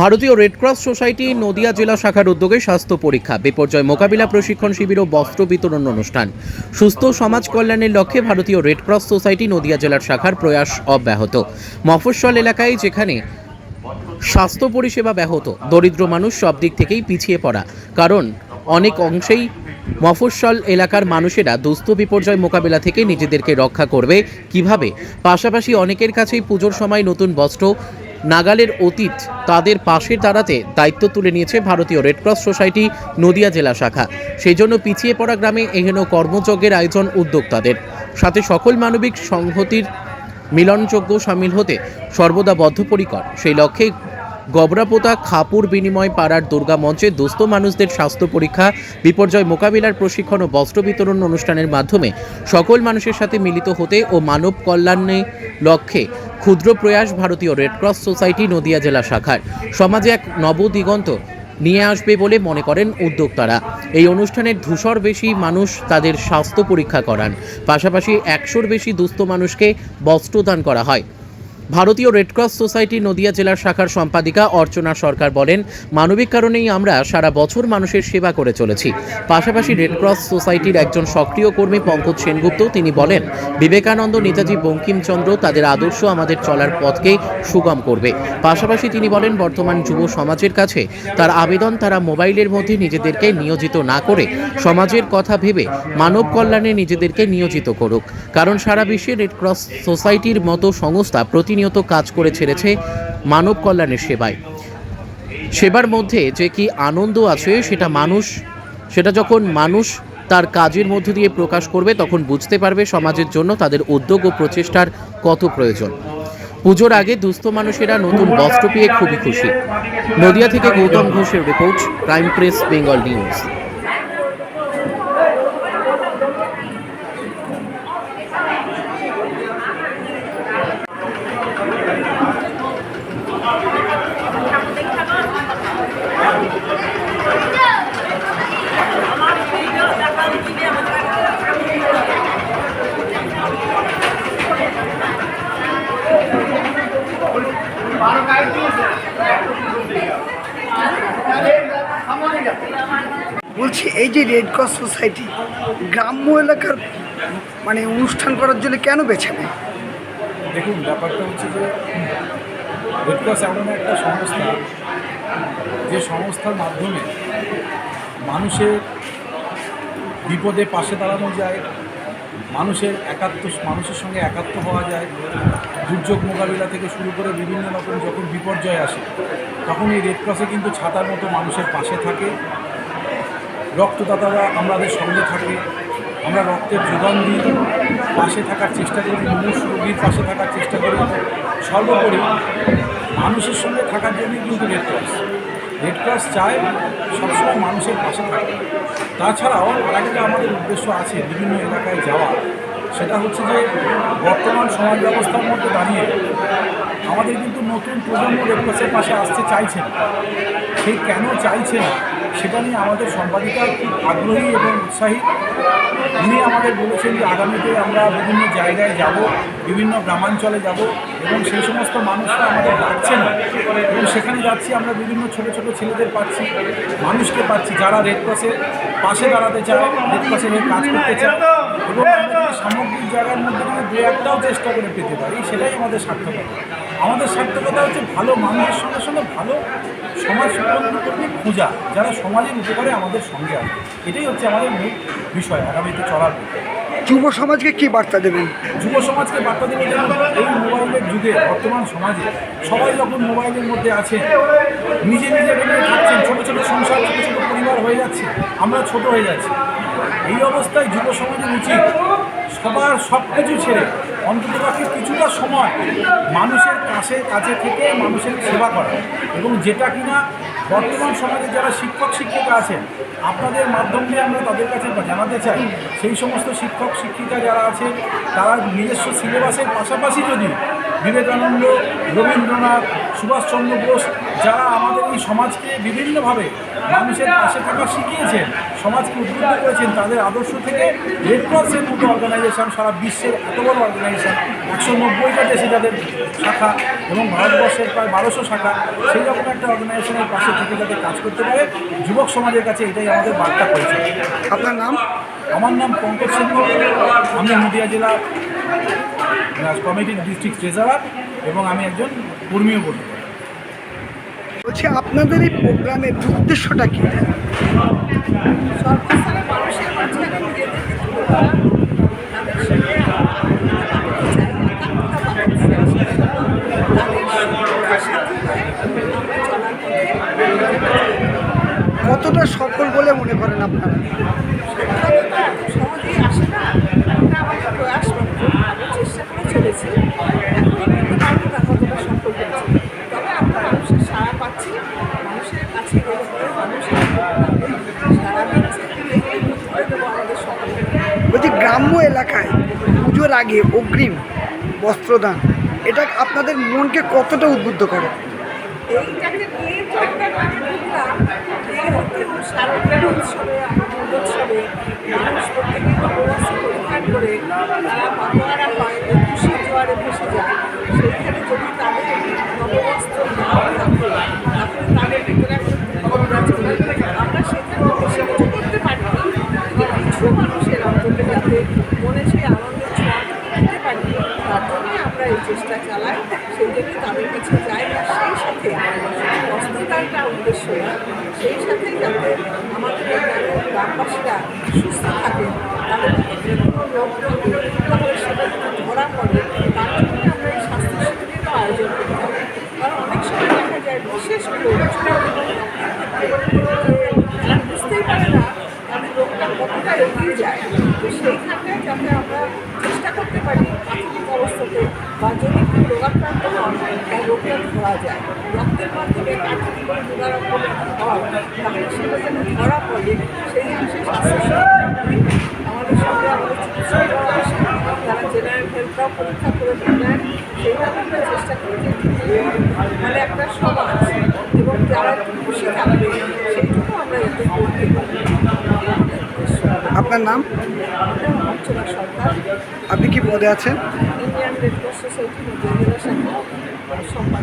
ভারতীয় Red Cross society Nadia জেলা শাখার উদ্যোগে স্বাস্থ্য পরীক্ষা, বিপর্যয় মোকাবিলা প্রশিক্ষণ শিবির ও বস্ত্র বিতরণ অনুষ্ঠান। সুস্থ সমাজ কল্যাণের লক্ষ্যে ভারতীয় রেডক্রস সোসাইটি নদিয়া জেলার শাখার প্রয়াস অব্যাহত। মফস্বল এলাকায় যেখানে স্বাস্থ্য পরিষেবা ব্যাহত, দরিদ্র মানুষ সব দিক থেকেই পিছিয়ে পড়া। কারণ অনেক অংশেই মফস্বল এলাকার মানুষেরা দুস্থ বিপর্যয় মোকাবিলা থেকে নিজেদেরকে রক্ষা করবে কীভাবে? পাশাপাশি অনেকের কাছেই পুজোর সময় নতুন বস্ত্র, নাগালের অতীত, তাদের পাশে দাঁড়াতে দায়িত্ব তুলে নিয়েছে ভারতীয় রেডক্রস সোসাইটি নদিয়া জেলা শাখা। সেই জন্য পিছিয়ে পড়া গ্রামে এহেন কর্মযজ্ঞের আয়োজন উদ্যোক্তাদের। সাথে সকল মানবিক সংহতির মিলনযোগ্য সামিল হতে সর্বদা বদ্ধপরিকর। সেই লক্ষ্যে গবরাপোতা খাপুর বিনিময় পাড়ার দুর্গা মঞ্চে দুস্থ মানুষদের স্বাস্থ্য পরীক্ষা, বিপর্যয় মোকাবিলার প্রশিক্ষণ ও বস্ত্র বিতরণ অনুষ্ঠানের মাধ্যমে সকল মানুষের সাথে মিলিত হতে ও মানব কল্যাণে লক্ষ্যে ক্ষুদ্র প্রয়াস ভারতীয় রেডক্রস সোসাইটি নদিয়া জেলা শাখার। সমাজে এক নবদিগন্ত নিয়ে আসবে বলে মনে করেন উদ্যোক্তারা। এই অনুষ্ঠানের ধূসর বেশি মানুষ তাদের স্বাস্থ্য পরীক্ষা করান। পাশাপাশি একশোর বেশি দুস্থ মানুষকে বস্ত্রদান করা হয়। ভারতীয় রেডক্রস সোসাইটি নদিয়া জেলার শাখার সম্পাদিকা অর্চনা সরকার বলেন, মানবিক কারণেই আমরা সারা বছর মানুষের সেবা করে চলেছি। পাশাপাশি রেডক্রস সোসাইটির একজন সক্রিয় কর্মী পঙ্কজ সেনগুপ্ত তিনি বলেন, বিবেকানন্দ নেতাজি বঙ্কিমচন্দ্র তাদের আদর্শ আমাদের চলার পথকে সুগম করবে। পাশাপাশি তিনি বলেন, বর্তমান যুব সমাজের কাছে তার আবেদন তারা মোবাইলের মধ্যে নিজেদেরকে নিয়োজিত না করে সমাজের কথা ভেবে মানব কল্যাণে নিজেদেরকে নিয়োজিত করুক। কারণ সারা বিশ্বে রেডক্রস সোসাইটির মতো সংস্থা প্রতিনিয়ত কাজ করে ছেড়েছে মানব কল্যাণের সেবায়। সেবার মধ্যে যে কি আনন্দ আছে, সেটা মানুষ, সেটা যখন মানুষ তার কাজের মধ্য দিয়ে প্রকাশ করবে, তখন বুঝতে পারবে সমাজের জন্য তাদের উদ্যোগ ও প্রচেষ্টার কত প্রয়োজন। পুজোর আগে দুস্থ মানুষেরা নতুন বস্ত্র পেয়ে খুবই খুশি। নদিয়া থেকে গৌতম ঘোষের report, crime press, Bengal news. বলছি, এই যে রেড ক্রস সোসাইটি গ্রাম্য এলাকার মানে অনুষ্ঠান করার জন্য কেন বেছে নেয়? দেখুন, ব্যাপারটা হচ্ছে যে রেড ক্রস এমন একটা সংস্থা, যে সংস্থার মাধ্যমে মানুষের বিপদে পাশে দাঁড়ানো যায়, মানুষের একাত্ম, মানুষের সঙ্গে একাত্ম হওয়া যায়। দুর্যোগ মোকাবিলা থেকে শুরু করে বিভিন্ন রকম যখন বিপর্যয় আসে তখন এই রেডক্রসে কিন্তু ছাতার মতো মানুষের পাশে থাকে। রক্তদাতারা আমাদের সঙ্গে থাকে। আমরা রক্তের যোগান দিই পাশে থাকার চেষ্টা করি মুমূর্ষ রোগীর পাশে থাকার চেষ্টা করি। সর্বোপরি মানুষের সঙ্গে থাকার জন্যই কিন্তু রেড ক্রস রেড ক্রস চায় সবসময় মানুষের পাশে থাকে। তাছাড়াও আরেকটা আমাদের উদ্দেশ্য আছে বিভিন্ন এলাকায় যাওয়া। সেটা হচ্ছে যে বর্তমান সমাজ ব্যবস্থার মধ্যে দাঁড়িয়ে আমাদের কিন্তু নতুন প্রজন্ম রেড ক্রসের পাশে আসতে চাইছে সেই কেন চাইছে না? সেটা নিয়ে আমাদের সম্পাদিকা খুব আগ্রহী এবং উৎসাহী। উনি আমাদের বলেছেন যে আগামীতে আমরা বিভিন্ন জায়গায় যাব, বিভিন্ন গ্রামাঞ্চলে যাব এবং সেই সমস্ত মানুষরা আমাদের ডাকছে না। এবং সেখানে যাচ্ছি, আমরা বিভিন্ন ছোট ছোট ছেলেদের পাচ্ছি, মানুষকে পাচ্ছি, যারা রেড ক্রসের পাশে দাঁড়াতে চায় রেড ক্রসের হয়ে কাজ করতে চায় এবং সামগ্রিক জায়গার মধ্যে যদি দু একটাও চেষ্টা করে পেতে পারি, সেটাই আমাদের সার্থকতা আমাদের সার্থকতা হচ্ছে ভালো মানুষের সঙ্গে সঙ্গে ভালো সমাজ কর্মী খোঁজা, যারা সমাজের উপকারে আমাদের সঙ্গে আছে, এটাই হচ্ছে আমাদের মূল বিষয়, আগামীতে চলার। যুব সমাজকে কি বার্তা দেবেন? যুব সমাজকে বার্তা দেবেন এই মোবাইলের যুগে বর্তমান সমাজে সবাই যখন মোবাইলের মধ্যে আছে, নিজে নিজে বেরিয়ে থাকছেন, ছোটো ছোটো সংসার, ছোটো ছোটো পরিবার হয়ে যাচ্ছে, আমরা ছোট হয়ে যাচ্ছি। এই অবস্থায় যুব সমাজের উচিত সবার সব কিছু ছেড়ে অন্ততপক্ষে কিছুটা সময় মানুষের কাছে কাছে থেকে মানুষের সেবা করা। এবং যেটা কিনা বর্তমান সমাজে যারা শিক্ষক, শিক্ষিকা আছেন, আপনাদের মাধ্যম দিয়ে আমরা তাদের কাছে জানাতে চাই, সেই সমস্ত শিক্ষক, শিক্ষিকা যারা আছে তারা নিজস্ব সিলেবাসের পাশাপাশি যদি বিবেকানন্দ, রবীন্দ্রনাথ, সুভাষচন্দ্র বোস যারা আমাদের এই সমাজকে বিভিন্নভাবে মানুষের পাশে থাকা শিখিয়েছেন সমাজকে উদ্বুদ্ধ করেছেন তাদের আদর্শ থেকে রেড ক্রসের মতো অর্গানাইজেশন সারা বিশ্বের এত বড় অর্গানাইজেশন একশো নব্বইটা দেশে যাদের শাখা এবং ভারতবর্ষের প্রায় বারোশো শাখা সেই রকম একটা অর্গানাইজেশনের পাশে থেকে যাতে কাজ করতে পারে যুবক সমাজের কাছে এটাই আমাদের বার্তা করেছে আপনার নাম? আমার নাম পঙ্কজ সিংহ আমি নদিয়া জেলা কমিটির ডিস্ট্রিক্ট ট্রেজারার এবং আমি একজন কর্মীও পারি। বলছি আপনাদের এই প্রোগ্রামের উদ্দেশ্যটা কি? কতটা সফল বলে মনে করেন আপনারা সহজেই আসে না এটা আমাদের প্রয়াস মাত্র আমি চেষ্টা করে চলেছি এখন কিন্তু পারব না কতটা সফল হয়েছে তবে আমরা মানুষের সাড়া পাচ্ছি মানুষের কাছে গেলে পরে মানুষের সাড়া দিচ্ছে এটাই করে দেবো আমাদের সকলকে বলছি গ্রাম্য এলাকায় পুজোর আগে অগ্রিম বস্ত্রদান, এটা আপনাদের মনকে কতটা উদ্বুদ্ধ করে? এইটাকে নিয়ে যতটা করলাম এই হচ্ছে শারদীয় উৎসবে আনন্দ উৎসবে মানুষ প্রত্যেকে নববস্ত্র পরিধান করে তারা মাতোয়ারা হয় খুশি জোয়ারে ভেসে যায় সেইখানে যদি তাদের নববস্ত্র নাও থাকে তাহলে তাদের ভিতরে একটা দুর্বলতা চলে যায়। আমরা সেখানে বেশি কিছু করতে পারি না যে কিছু মানুষের অন্তত যাতে মনে সেই আনন্দের ছোঁয়াটা দিতে পারি তার জন্যই আমরা এই চেষ্টা চালাই সেই জন্য তাদের কাছে যাই আর সেই সাথে বস্ত্রদানটা উদ্দেশ্য না সেই সাথে যাতে আমাদের এই গ্রামের গ্রামবাসীরা সুস্থ থাকে, তাদের কোনো থাকে তাহলে সেটা ধরা পড়ে তার জন্য আমরা এই স্বাস্থ্য শিবিরেরও আয়োজন করি। কারণ অনেক সময় দেখা যায় বিশেষ করে বুঝতেই পারে না তাদের রোগটা কতটা এগিয়ে যায়, তো সেইখানটায় যাতে আমরা চেষ্টা করতে পারি প্রাথমিক অবস্থাতে বা যদি কেউ রোগাক্রান্ত হন তার রোগটা ধরা যায়। রক্তের মাধ্যমে প্রাথমিক কোনো হয়, তাহলে সেটা যেন ধরা পড়ে আমাদের সঙ্গে আমাদের তারা জেনারেল পরীক্ষা করে নেন সেইভাবে আমরা চেষ্টা মানে একটা সমাজ এবং যারা একটু খুশি থাকবে সেইটুকু আমরা করতে পারি আপনার নাম? অর্চনা সরকার আপনি কি পদে আছেন? Indian red cross society Nadia জেলা শাখা সম্পাদিকা।